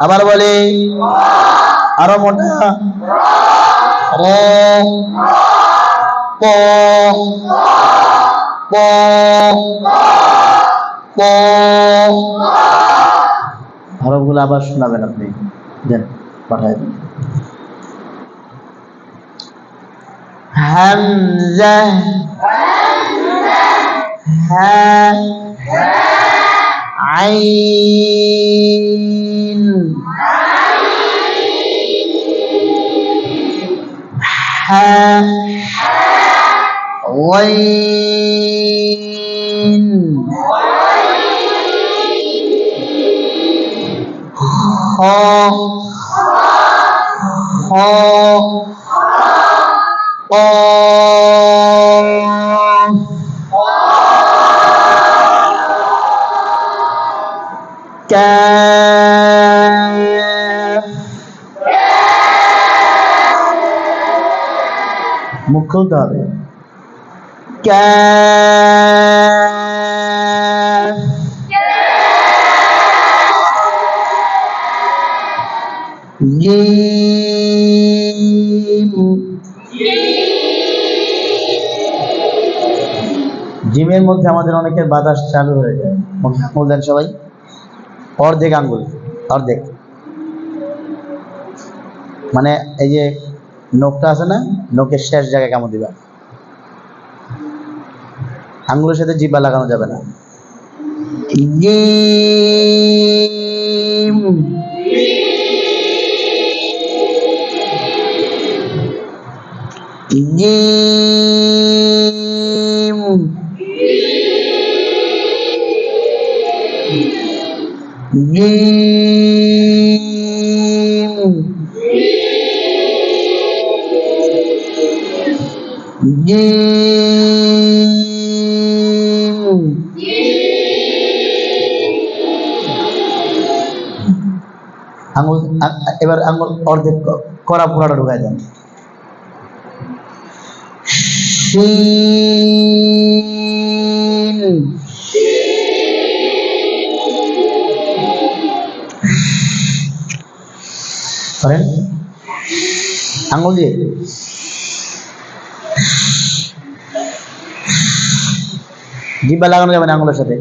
আবার বলি আরও মোটা র হরফগুলো আবার শোনাবেন আপনি। দেন পাঠায় দেন। হ্যাঁ عين حاء غين خاء خاء قاف كاف মুখ খুলতে হবে ক্যাফ জিম জিমের মধ্যে আমাদের অনেকের বাতাস চালু হয়ে যায় মুখে আঙুল দেন সবাই অর্ধেক আঙ্গুল অর্ধেক। মানে এই যে নখটা আছে না নখের শেষ জায়গায় কামড় দিবা। আঙ্গুলের সাথে জিব্বা লাগানো যাবে না। জিম জিম জিম আঙুল এবার আঙুল অর্ধেক করা পুরাটা ঢুকাই দেন করেন আঙুল দিয়ে জিব্বা লাগানো যাবে না আঙুলের সাথে।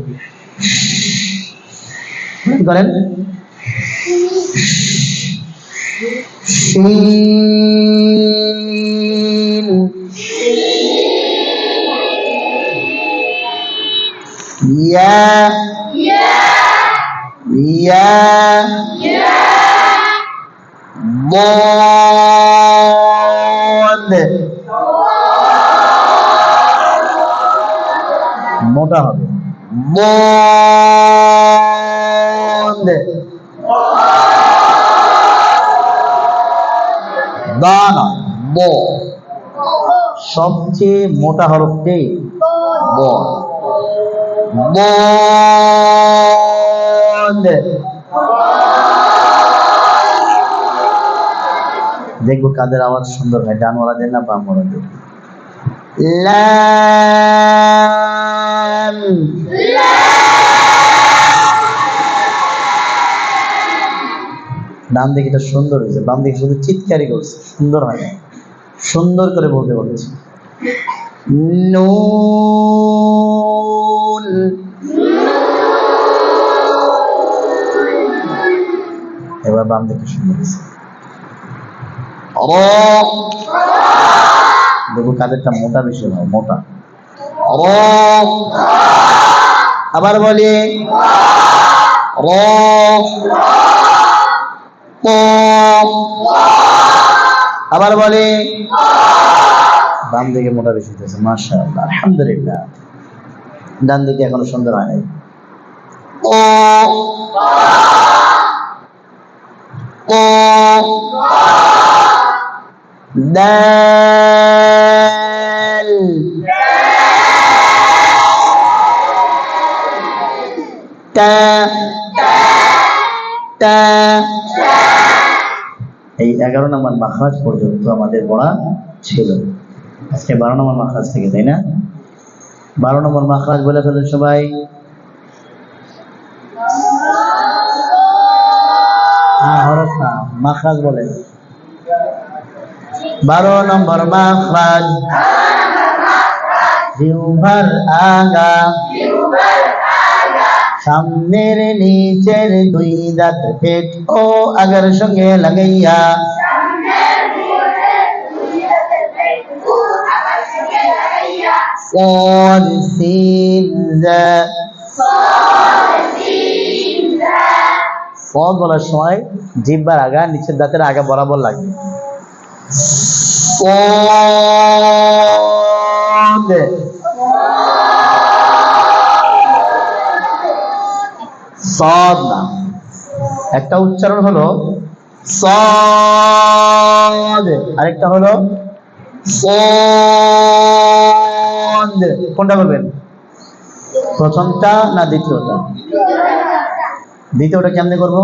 করেন? শিন ইয়া। ইয়া বদ মোটা হবে। বদ দানা ব সবচেয়ে মোটা হরফটি ব বদ দেখব কাদের আওয়াজ সুন্দর হয় ডানওয়ালা দেন না বামওয়ালা দেন। লাম। ডান দিকে এটা সুন্দর হয়েছে, বাম দিকে শুধু চিৎকারই করছে, সুন্দর হয় না। সুন্দর করে বলতে বলেছে। নুন। এবার বাম দিকে র দেখো কাদেরটা মোটা বেশি হয় মোটা। আবার বলি। র আবার বলি। বাম দিকে মোটা বেশি হতেছে মাশা আলহামদুলিল্লাহ। ডান দিকে এখনও সুন্দর হয় নাই। দাল তা তা এই এগারো নম্বর মাখাজ পর্যন্ত আমাদের পড়া ছিল। আজকে বারো নম্বর মাখাজ থেকে, তাই না? বারো নম্বর মাখাজ বলে ফেলেন সবাই মাখরাজ বলেন বারো নম্বর মাখরাজ জিহ্বার আগা সামনের নিচের দুই দাঁত পেট ও আগার সঙ্গে লাগাইয়া صاد سين ذا সদ বলার সময় জিব্বার আগা নিচের দাঁতের আগা বরাবর লাগে। সদ না। একটা উচ্চারণ হলো সদ। আরেকটা হলো কোনটা বলবেন? প্রথমটা না দ্বিতীয়টা? দ্বিতীয়টা কেমনে করব?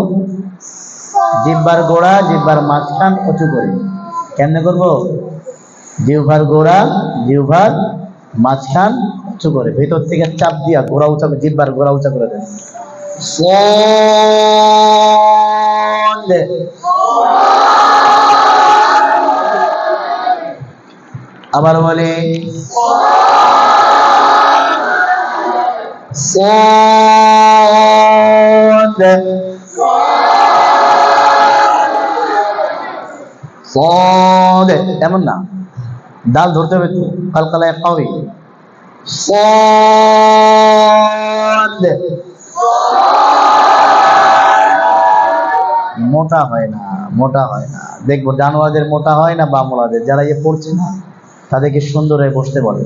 জিব্বার গোড়া জিব্বার মাঝখান উঁচু করে। কেমনে করব? জিহ্বার গোড়া, জিহ্বার মাঝখান উঁচু করে। ভেতর থেকে চাপ দিয়া গোড়া উঁচা জিব্বার গোড়া উঁচা করে দেন। আবার বলে। صاد এমন না দাল ধরতে হবে তো কালকালায় পাবে صاد মোটা হয় না মোটা হয় না দেখবো জানোয়ারদের মোটা হয় না বামলাদের যারা ইয়ে পড়ছে না তাদেরকে সুন্দর হয়ে বসতে বলে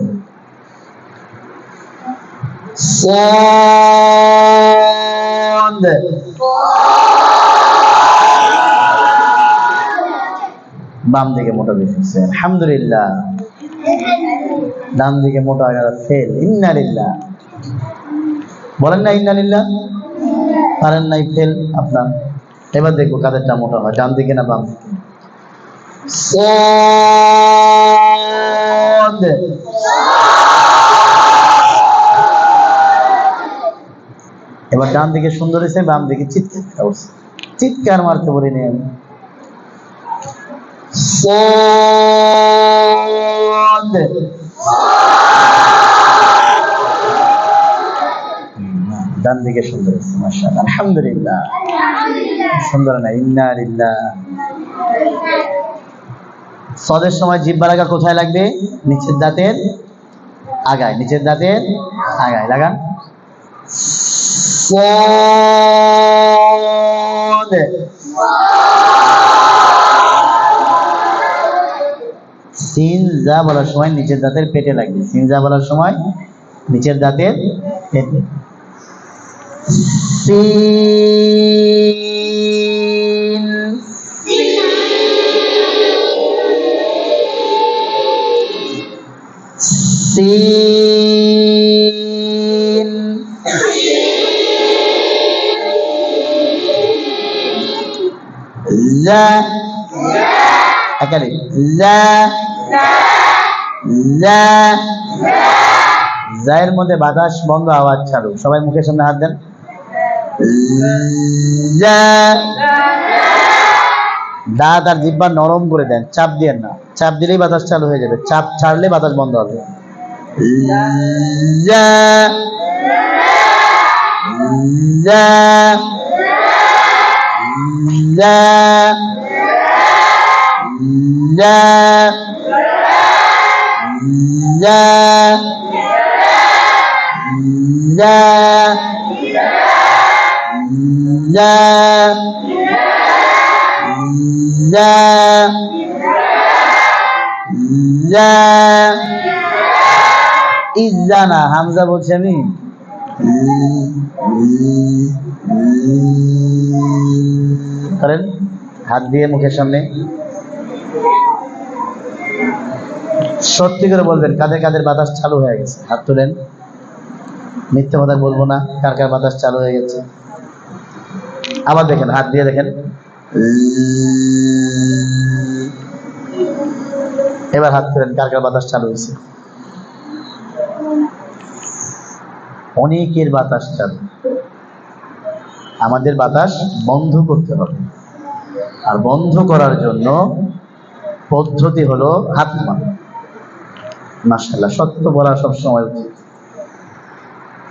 صاد বাম দিকে মোটা বেশি আলহামদুলিল্লাহ। ডান দিকে মোটা ফেল। ইন্নালিল্লাহ। বলেন না ইন্নালিল্লাহ? পারেন নাই, ফেল আপনার। এবার দেখব কাদেরটা মোটা হয়, ডান দিকে না বাম দিকে। এবার ডান দিকে সুন্দর হয়েছে, বাম দিকে চিৎকার করছে চিৎকার মারতে বলিনি আমি। ডান দিকে সুন্দর হয়েছে মাসা আলহামদুলিল্লাহ। সুন্দর না, ইন্না সদের সময় জিব্বা লাগা কোথায় লাগবে? নিচের দাঁতের আগায়, নিচের দাঁতের আগায়, লাগান। صاد সিন যা বলার সময় নিচের দাঁতের পেটে লাগবে সিন যা বলার সময় নিচের দাঁতের পেটে সিন একালি জায়ের মধ্যে বাতাস বন্ধ, আওয়াজ চালু সবাই মুখের সামনে হাত দেন। দাঁত আর জিব্বা নরম করে দেন, চাপ দিয়েন না। চাপ দিলেই বাতাস চালু হয়ে যাবে। চাপ ছাড়লে বাতাস বন্ধ হবে। যা لا لا لا لا لا لا ইজানা হামজা বলছি আমি। হাত দিয়ে মুখের সামনে। সত্যি করে বলবেন, কাদের কাদের বাতাস চালু হয়ে গেছে? হাত তুলেন। মিথ্যে কথা বলব না, কার কার বাতাস চালু হয়ে গেছে। আবার দেখেন, হাত দিয়ে দেখেন। এবার হাত তুলেন, কার কার বাতাস চালু হয়েছে? অনেকের বাতাস চালু। আমাদের বাতাস বন্ধ করতে হবে। আর বন্ধ করার জন্য পদ্ধতি হলো হাতমা মাসাল্লাহ সত্য বলা সবসময় উচিত।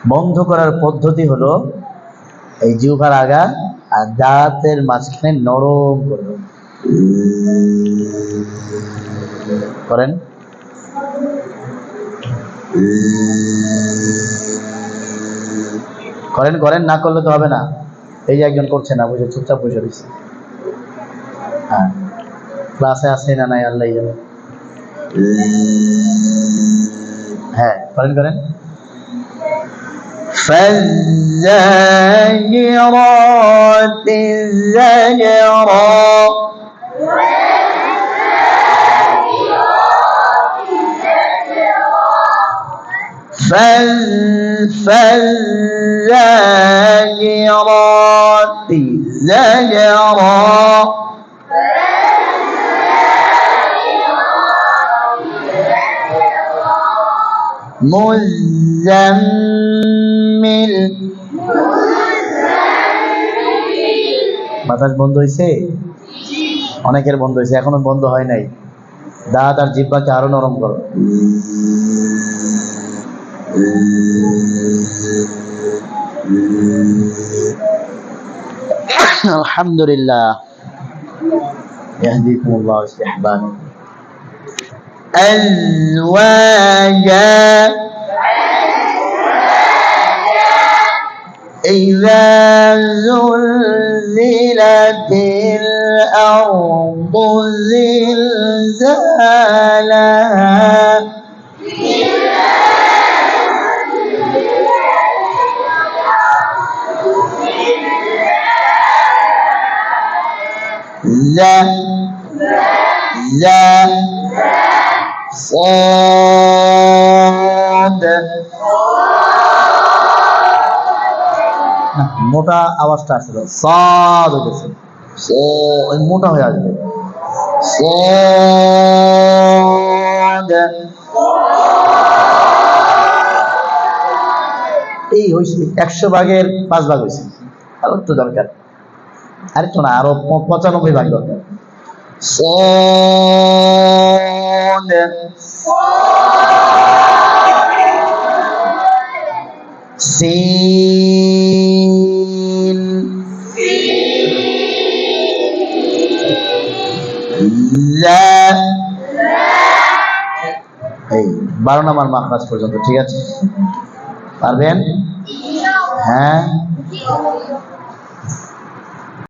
বন্ধ করার পদ্ধতি হলো এই জিহ্বার আগা আর দাঁতের মাঝখানে নরম করেন। করেন করেন, না করলে তো হবে না। এই যে একজন করছে না, বুঝে চুপচাপ বসে রয়েছে হ্যাঁ। ক্লাসে আসে না নাই, আল্লাহ জানে। হ্যাঁ করেন করেন فالزاجرات زجرا فال فالزاجرات زجرا মুজাম্মিল বাতাস বন্ধ হয়েছে অনেকের বন্ধ হয়েছে এখনো বন্ধ হয় নাই দাঁত আর জিব্বাকে আরো নরম করো আলহামদুলিল্লাহ يهديكم الله استحبابا أزواجا إذا زلزلت الأرض زلزالها ذا ذا صاد মোটা আওয়াজটা আসবে সাদ উঠেছে ওই মোটা হয়ে আসবে। এই হয়েছে একশো ভাগের পাঁচ ভাগ হয়েছে আরও তো দরকার। আরে তো না, আরও পঁচানব্বই ভাগ দরকার। সে বারো নম্বর মাখরাজ পর্যন্ত ঠিক আছে? পারবেন? হ্যাঁ?